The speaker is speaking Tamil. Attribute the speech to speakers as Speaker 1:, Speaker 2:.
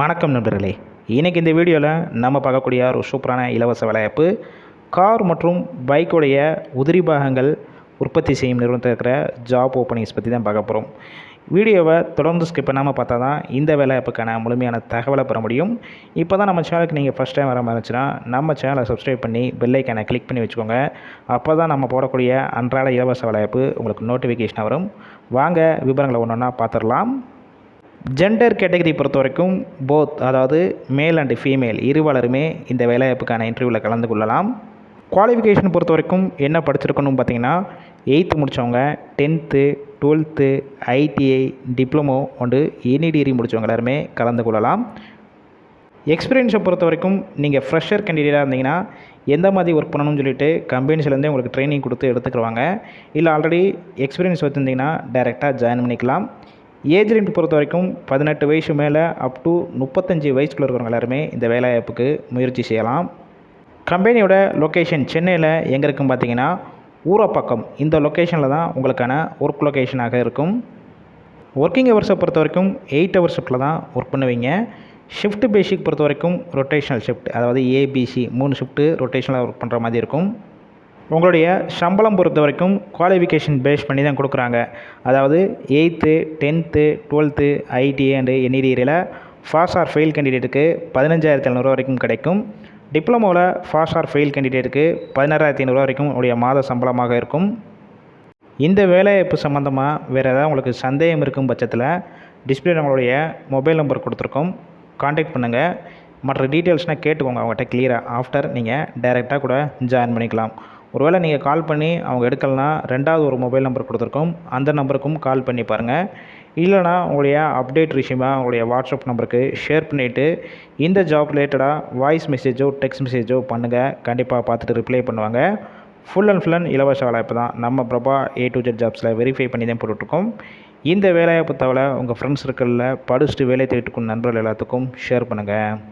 Speaker 1: வணக்கம் நண்பர்களே. இன்றைக்கி இந்த வீடியோவில் நம்ம பார்க்கக்கூடிய ஒரு சூப்பரான இலவச வேலைவாய்ப்பு கார் மற்றும் பைக்குடைய உதிரி பாகங்கள் உற்பத்தி செய்யும் நிறுவனத்தில் இருக்கிற ஜாப் ஓப்பனிங்ஸ் பற்றி தான் பார்க்க போகிறோம் வீடியோவை தொடர்ந்து ஸ்கிப் பண்ணாமல் பார்த்தா தான் இந்த வேலைவாய்ப்புக்கான முழுமையான தகவலை பெற முடியும். இப்போ தான் நம்ம சேனலுக்கு நீங்கள் ஃபஸ்ட் டைம் வர மாதிரிச்சுன்னா நம்ம சேனலை சப்ஸ்கிரைப் பண்ணி பெல்லைக்கானை கிளிக் பண்ணி வச்சுக்கோங்க. அப்போ தான் நம்ம போடக்கூடிய அன்றாட இலவச வேலைவாய்ப்பு உங்களுக்கு நோட்டிஃபிகேஷன் வரும். வாங்க விவரங்களை ஒன்று ஒன்றா பார்த்துடலாம். ஜெண்டர் கேட்டகரி பொறுத்த வரைக்கும் போத் அதாவது மேல் அண்டு ஃபீமேல் இருவலருமே இந்த வேலைவாய்ப்புக்கான இன்டர்வியூவில் கலந்து கொள்ளலாம். குவாலிஃபிகேஷன் பொறுத்த வரைக்கும் என்ன படிச்சிருக்கணும் பார்த்தீங்கன்னா எயித்து முடித்தவங்க டென்த்து டுவெல்த்து ஐடிஐ டிப்ளமோ ஒன்று எனி டிகிரி முடித்தவங்க எல்லாருமே கலந்து கொள்ளலாம். எக்ஸ்பீரியன்ஸை பொறுத்த வரைக்கும் நீங்கள் ஃப்ரெஷர் கேண்டிடேட்டாக இருந்தீங்கன்னா எந்த மாதிரி ஒர்க் பண்ணணும்னு சொல்லிட்டு கம்பெனிஸ்லேருந்தே உங்களுக்கு ட்ரைனிங் கொடுத்து எடுத்துக்கிடுவாங்க இல்லை ஆல்ரெடி எக்ஸ்பீரியன்ஸ் வச்சுருந்தீங்கன்னா டைரெக்டாக ஜாயின் பண்ணிக்கலாம். ஏஜ் லிமிட் பொறுத்த வரைக்கும் பதினெட்டு வயசு மேலே அப் டு முப்பத்தஞ்சு வயசுக்குள்ள இருக்கிறவங்க எல்லாருமே இந்த வேலைவாய்ப்புக்கு முயற்சி செய்யலாம். கம்பெனியோட லொக்கேஷன் சென்னையில் எங்கே இருக்குன்னு பார்த்தீங்கன்னா ஊரப்பக்கம். இந்த லொக்கேஷனில் தான் உங்களுக்கான ஒர்க் லொக்கேஷனாக இருக்கும். ஒர்க்கிங் ஹவர்ஸை பொறுத்த வரைக்கும் எயிட் ஹவர்ஸ் ஷிஃப்ட்டில் தான் ஒர்க் பண்ணுவீங்க. ஷிஃப்ட் பேசிக் பொறுத்த வரைக்கும் ரொட்டேஷனல் ஷிஃப்ட் அதாவது ஏபிசி மூணு ஷிஃப்ட்டு ரொட்டேஷனலாக ஒர்க் பண்ணுற மாதிரி இருக்கும். உங்களுடைய சம்பளம் பொறுத்த வரைக்கும் குவாலிஃபிகேஷன் பேஸ் பண்ணி தான் கொடுக்குறாங்க. அதாவது eighth tenth twelfth ITA and என்இடியில் fast or fail கேண்டிடேட்டுக்கு பதினஞ்சாயிரத்தி ஐநூறுரூவா வரைக்கும் கிடைக்கும். டிப்ளமோவில் ஃபாஸ்ட் ஆர் ஃபெயில் கேண்டிடேட்டுக்கு பதினாறாயிரத்தி ஐநூறுரூவா வரைக்கும் உங்களுடைய மாத சம்பளமாக இருக்கும். இந்த வேலைவாய்ப்பு சம்மந்தமாக வேறு ஏதாவது உங்களுக்கு சந்தேகம் இருக்கும் பட்சத்தில் டிஸ்பிளே நம்மளுடைய மொபைல் நம்பர் கொடுத்துருக்கோம். காண்டாக்ட் பண்ணுங்கள் மற்ற டீட்டெயில்ஸ்னால் கேட்டுக்கோங்க. அவங்ககிட்ட கிளியராக ஆஃப்டர் நீங்கள் டைரெக்டாக கூட ஜாயின் பண்ணிக்கலாம். ஒருவேளை நீங்கள் கால் பண்ணி அவங்க எடுக்கலைன்னா ரெண்டாவது ஒரு மொபைல் நம்பர் கொடுத்துருக்கோம். அந்த நம்பருக்கும் கால் பண்ணி பாருங்கள் இல்லைனா உங்களுடைய அப்டேட் விஷயமாக உங்களுடைய வாட்ஸ்அப் நம்பருக்கு ஷேர் பண்ணிவிட்டு இந்த ஜாப் ரிலேட்டடாக வாய்ஸ் மெசேஜோ டெக்ஸ்ட் மெசேஜோ பண்ணுங்கள் கண்டிப்பாக பார்த்துட்டு ரிப்ளை பண்ணுவாங்க. ஃபுல் அண்ட் ஃபுல் அண்ட் இலவச வேலைவாய்ப்பு தான். நம்ம பிரபா ஏ டு ஜெட் ஜாப்ஸில் வெரிஃபை பண்ணி தான் போட்டுட்ருக்கோம். இந்த வேலைவாய்ப்பு தவிர உங்கள் ஃப்ரெண்ட்ஸ் சர்க்கிளில் படிச்சுட்டு வேலை தேடிட்டு நண்பர்கள் எல்லாத்துக்கும் ஷேர் பண்ணுங்கள்